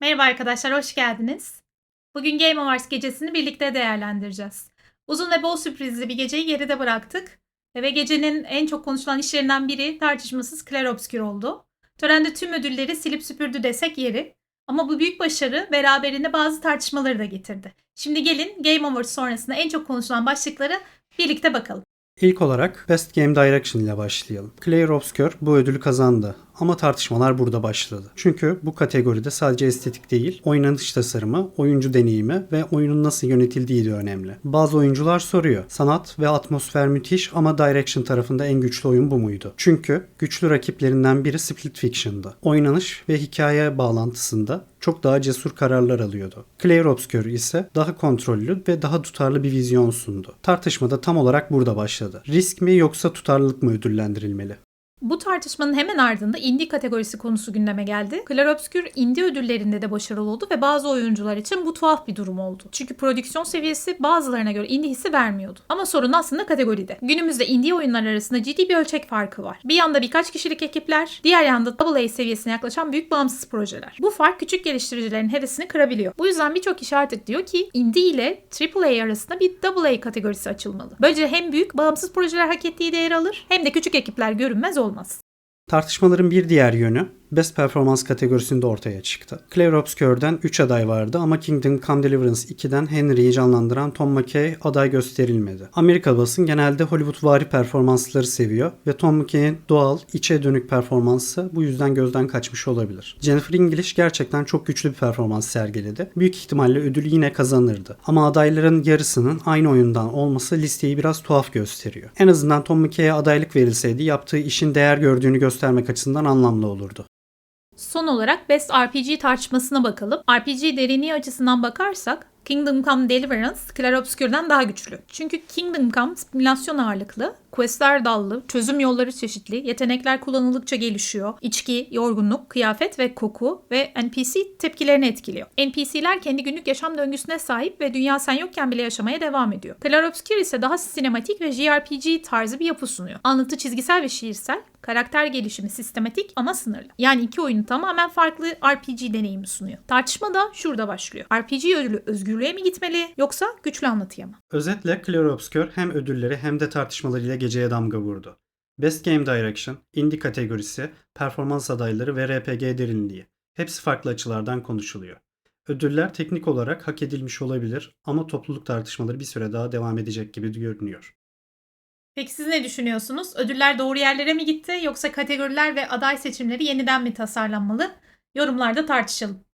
Merhaba arkadaşlar, hoş geldiniz. Bugün Game Awards gecesini birlikte değerlendireceğiz. Uzun ve bol sürprizli bir geceyi geride bıraktık. Ve gecenin en çok konuşulan işlerinden biri tartışmasız Clair Obscur oldu. Törende tüm ödülleri silip süpürdü desek yeri. Ama bu büyük başarı beraberinde bazı tartışmaları da getirdi. Şimdi gelin Game Awards sonrasında en çok konuşulan başlıkları birlikte bakalım. İlk olarak Best Game Direction ile başlayalım. Claire Obscur bu ödülü kazandı ama tartışmalar burada başladı. Çünkü bu kategoride sadece estetik değil, oynanış tasarımı, oyuncu deneyimi ve oyunun nasıl yönetildiği de önemli. Bazı oyuncular soruyor. Sanat ve atmosfer müthiş ama Direction tarafında en güçlü oyun bu muydu? Çünkü güçlü rakiplerinden biri Split Fiction'dı. Oynanış ve hikaye bağlantısında çok daha cesur kararlar alıyordu. Claire Obscur ise daha kontrollü ve daha tutarlı bir vizyon sundu. Tartışma da tam olarak burada başladı. Risk mi yoksa tutarlılık mı ödüllendirilmeli? Bu tartışmanın hemen ardında indie kategorisi konusu gündeme geldi. Clair Obscur indie ödüllerinde de başarılı oldu ve bazı oyuncular için bu tuhaf bir durum oldu. Çünkü prodüksiyon seviyesi bazılarına göre indie hissi vermiyordu. Ama sorun aslında kategoride. Günümüzde indie oyunlar arasında ciddi bir ölçek farkı var. Bir yanda birkaç kişilik ekipler, diğer yanda AA seviyesine yaklaşan büyük bağımsız projeler. Bu fark küçük geliştiricilerin hevesini kırabiliyor. Bu yüzden birçok kişi artık diyor ki indie ile AAA arasında bir AA kategorisi açılmalı. Böylece hem büyük bağımsız projeler hak ettiği değer alır hem de küçük ekipler görünmez olmaz. Tartışmaların bir diğer yönü Best Performance kategorisinde ortaya çıktı. Claire Obscure'den 3 aday vardı ama Kingdom Come Deliverance 2'den Henry'yi canlandıran Tom McKay aday gösterilmedi. Amerika basın genelde Hollywood-vari performansları seviyor ve Tom McKay'in doğal, içe dönük performansı bu yüzden gözden kaçmış olabilir. Jennifer English gerçekten çok güçlü bir performans sergiledi. Büyük ihtimalle ödülü yine kazanırdı. Ama adayların yarısının aynı oyundan olması listeyi biraz tuhaf gösteriyor. En azından Tom McKay'e adaylık verilseydi yaptığı işin değer gördüğünü göstermek açısından anlamlı olurdu. Son olarak Best RPG tartışmasına bakalım. RPG derinliği açısından bakarsak Kingdom Come Deliverance Clair Obscure'dan daha güçlü. Çünkü Kingdom Come simülasyon ağırlıklı, questler dallı, çözüm yolları çeşitli, yetenekler kullanıldıkça gelişiyor. İçki, yorgunluk, kıyafet ve koku ve NPC tepkilerini etkiliyor. NPC'ler kendi günlük yaşam döngüsüne sahip ve dünya sen yokken bile yaşamaya devam ediyor. Clair Obscure ise daha sinematik ve JRPG tarzı bir yapı sunuyor. Anlatı çizgisel ve şiirsel, karakter gelişimi sistematik ama sınırlı. Yani iki oyunu tamamen farklı RPG deneyimi sunuyor. Tartışma da şurada başlıyor. RPG ödülü özgürlüğe mi gitmeli yoksa güçlü anlatıya mı? Özetle Claire Obscur hem ödülleri hem de tartışmalarıyla geceye damga vurdu. Best Game Direction, Indie kategorisi, performans adayları ve RPG derinliği. Hepsi farklı açılardan konuşuluyor. Ödüller teknik olarak hak edilmiş olabilir ama topluluk tartışmaları bir süre daha devam edecek gibi görünüyor. Peki siz ne düşünüyorsunuz? Ödüller doğru yerlere mi gitti yoksa kategoriler ve aday seçimleri yeniden mi tasarlanmalı? Yorumlarda tartışalım.